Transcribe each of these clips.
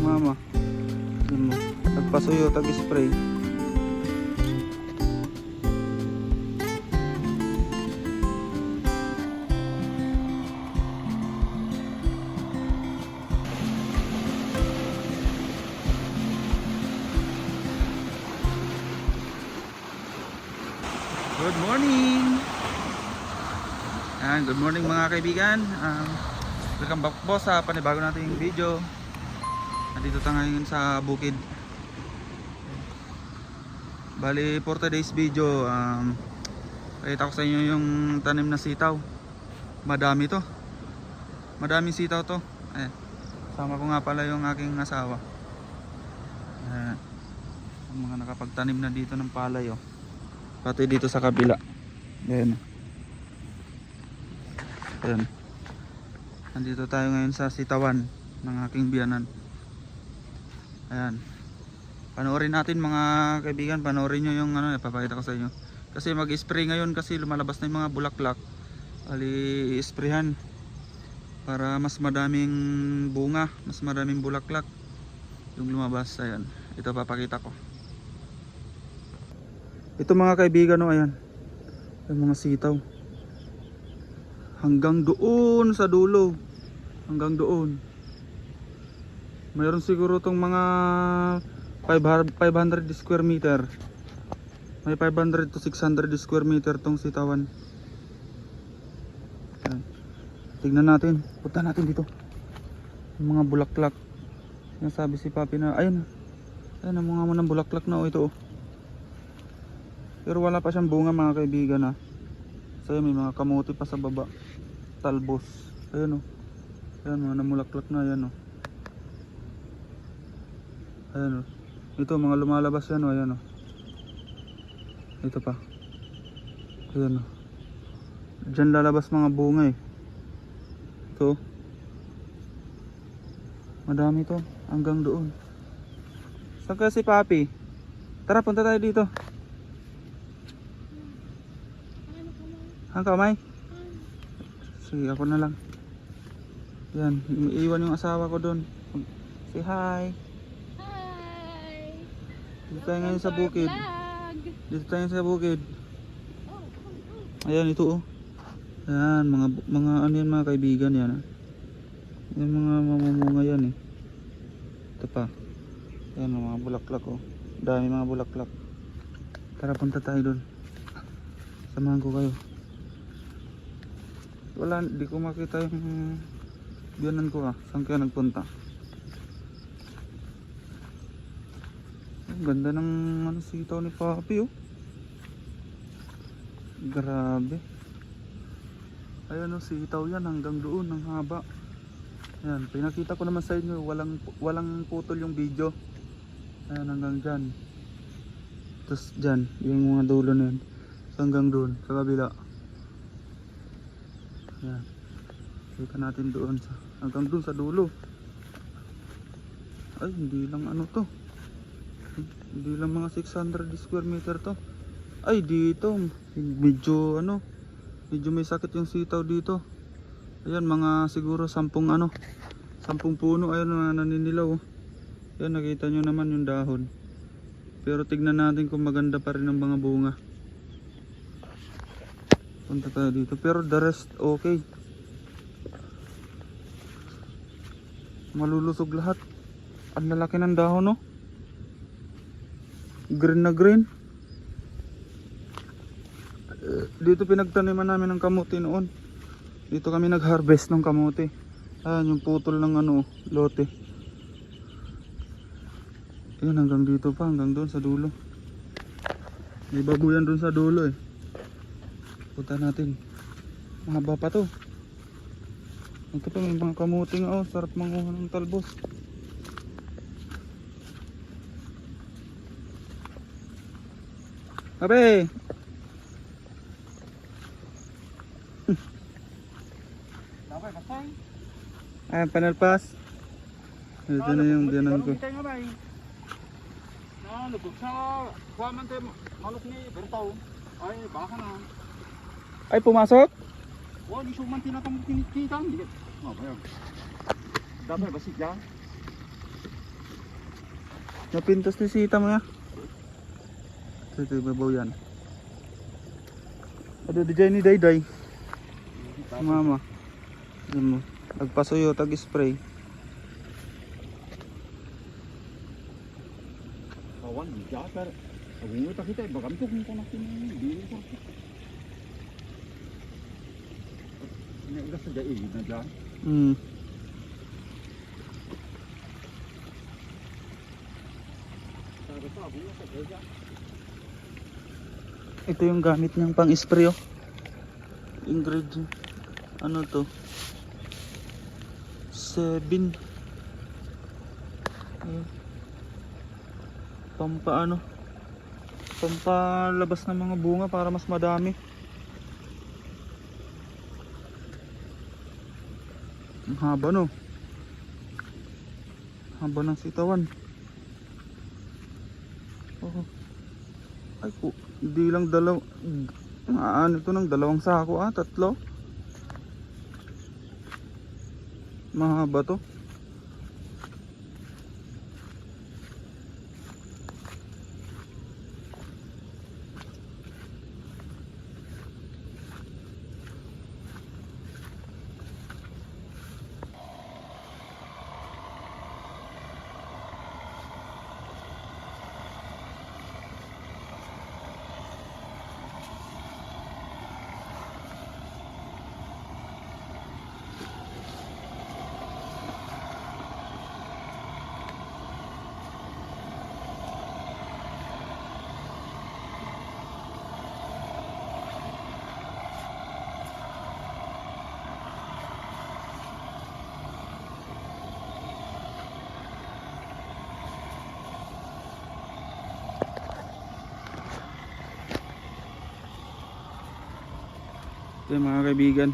mama. Yun mo. Tagpasuyo, tag-spray. Good morning! Yan, good morning mga kaibigan. Um, welcome back po sa panibago nating video. Nandito tayo ngayon sa bukid. Bali, for today's video, um, pakita ko sa inyo yung tanim na sitaw. Madami to. Madaming sitaw to. Ayan. Sama ko nga pala yung aking asawa. Ayan. Ang mga nakapagtanim na dito ng palay oh. Pati dito sa kabila. Ayan. Ayan. Nandito tayo ngayon sa sitawan ng aking biyanan. Ayan. Panoorin natin mga kaibigan, panoorin nyo yung ano, ipapakita ko sa inyo. Kasi mag-spray ngayon kasi lumalabas na yung mga bulaklak. Ali, isprayhan para mas madaming bunga, mas madaming bulaklak yung lumabas. Ayan. Ito papakita ko. Ito mga kaibigan, no, ayan. Yung mga sitaw. Hanggang doon sa dulo. Hanggang doon. Mayroon siguro tong mga 500 500 square meter. May 500 to 600 square meter tong sitawan. Ayan. Tignan natin. Punta natin dito. Yung mga bulaklak. Yung sabi si Papi na, ayun. Ayun ang mga mga bulaklak na oh, ito oh. Pero wala pa siyang bunga mga kaibigan ha. So may mga kamote pa sa baba. Talbos. Ayan o. Ayan mga namulaklak na ayan o. Ayan o. Ito mga lumalabas yan o. Ayan o. Ito pa. Ayan o. Diyan lalabas mga bunga eh. Ito. Madami to. Hanggang doon. Saan kaya si Papi? Tara punta tayo dito. Ang kamay? Sige, ako na lang. Yan, iiwan yung asawa ko doon. Say. Hi! Dito tayo ngayon sa bukid. Dito tayo sa bukid. Ayan, ito oh. Ayan, mga mga ano yan mga kaibigan yan. ah. Yung mga mamumunga yan eh. Ito pa. Ayan, mga bulaklak oh. Dami mga bulaklak. Tara, punta tayo doon. Samahan ko kayo. Wala, di ko makita yung biyanan ko ah. Saan kaya nagpunta? Ganda ng ano, sitaw ni Papi oh. Grabe. Ayan oh, sitaw yan hanggang doon, ang haba. Ayan, pinakita ko naman sa inyo, walang walang putol yung video. Ayan, hanggang dyan. Tapos dyan, yung mga dulo na yan. Hanggang doon, sa kabila. Ayan. Kita natin doon sa, hanggang doon sa dulo. Ay, hindi lang ano to. Hindi lang mga 600 square meter to. Ay, dito. Medyo ano. Medyo may sakit yung sitaw dito. Ayan, mga siguro sampung ano. Sampung puno. Ayan, mga naninilaw. oh. Ayan, nakita nyo naman yung dahon. Pero tignan natin kung maganda pa rin ang mga bunga. Punta tayo dito. Pero the rest, okay. Malulusog lahat. Ang lalaki ng dahon, no? Green na green. Dito pinagtaniman namin ng kamote noon. Dito kami nag-harvest ng kamote. Ayan yung putol ng ano, lote. Ayan hanggang dito pa, hanggang doon sa dulo. May babuyan doon sa dulo eh. Punta natin. Mahaba pa to. Ito pa may mga kamote nga oh, sarap manguha ng talbos. Abe! Dapat kasay. Ayan, panalpas. Ito na yung biyanan ko. Ba. Na. Ay na. Pumasok? Oh, di suman tinatang. Oh, bayan. Dapat basik ya. Napintas ni sita mo ya. Ito, ito, babaw yan. Ada di dyan ni Dayday. Mama. Yan mo. Tag-spray. Kawan, Agungo ta kita, bagam to kung konak ini dili ko. Na dyan. Hmm. Sabi ko, agungo sa dyan. Ito yung gamit niyang pang spray oh. Ingredient. Ano to? Seven. Ayun. Pampa ano? Pampalabas ng mga bunga para mas madami. Ang haba no. Haba ng sitawan. Oh. Ay po, hindi lang dalaw ano to ng dalawang sako ah, tatlo. Mahaba to. Ito yung mga kaibigan.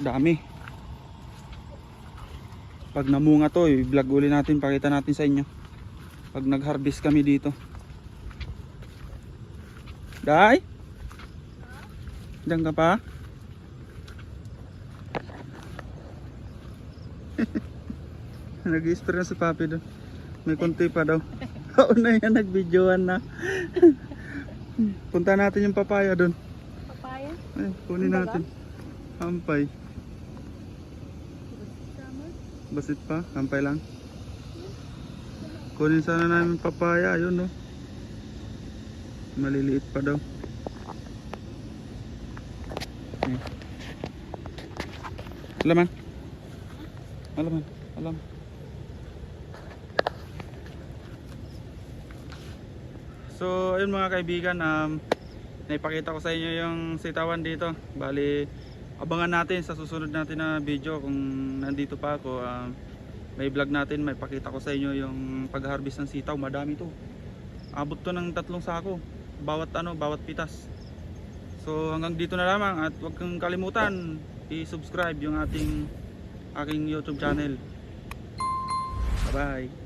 Dami. Pag namunga to, i-vlog uli natin, pakita natin sa inyo. Pag nag-harvest kami dito. Day? Diyan ka pa? Nag-spray na si Papi doon. May konti pa daw. Oo na yan, nag-videoan na. Punta natin yung papaya doon. Papaya? Ay, kunin natin. Hampay. Basit pa? Hampay lang. Kunin sana namin papaya. Ayun no. Maliliit pa daw. Eh. Alaman. Alaman. Alam. So, ayun mga kaibigan, um, naipakita ko sa inyo yung sitawan dito. Bali, abangan natin sa susunod natin na video kung nandito pa ako. Um, may vlog natin, may pakita ko sa inyo yung pag-harvest ng sitaw. Madami to. Abot to ng tatlong sako. Bawat ano, bawat pitas. So hanggang dito na lamang at huwag kang kalimutan i-subscribe yung ating aking YouTube channel. Bye bye.